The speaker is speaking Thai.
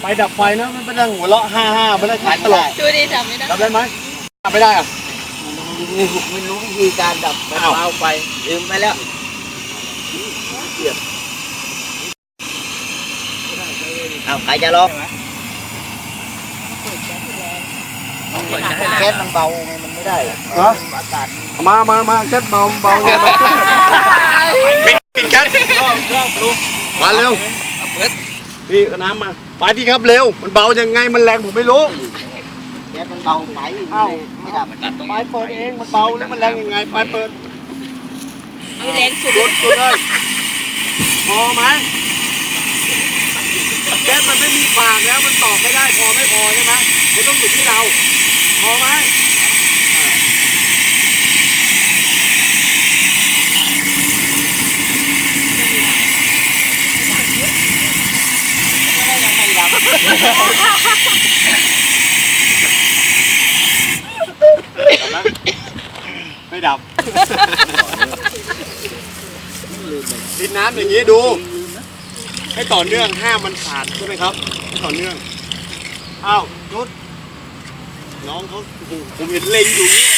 ไปดับไฟนะมันไม่ได้หัวเราะฮ่าฮ่าไม่ได้ขายตลกดูดิจำไม่ได้ดับได้ไหมดับไม่ได้อะไม่รู้วิธีการดับอ้าวเอาไปลืมไปแล้วเอาใครจะลองแก๊สมันเบาไงมันไม่ได้เหรออากาศมามามาแก๊สเบาเบาเลยมาปิดปิดแก๊สมาเร็ว พี่เอาน้ำมา ไปที่ครับเร็ว มันเบายังไง มันแรงผมไม่รู้ แก๊สมันเบาไปเอ้าไม่ดับไปเปิดเอง มันเบาแล้วมันแรงยังไง ไปเปิดมีแรงสุดหยุดหยุดเลยพอไหมแก๊สมันไม่มีปากแล้ว มันตอบไม่ได้ พอไม่พอใช่ไหมมันต้องอยู่ที่เรา พอไหมอ่า ไม่ดับ ดินน้ำอย่างนี้ดู ให้ต่อเนื่องห้ามมันขาดใช่ไหมครับให้ต่อเนื่อง อ้าวนุชน้องเขาโอ้โหผมเห็นเล็งอยู่เนี่ย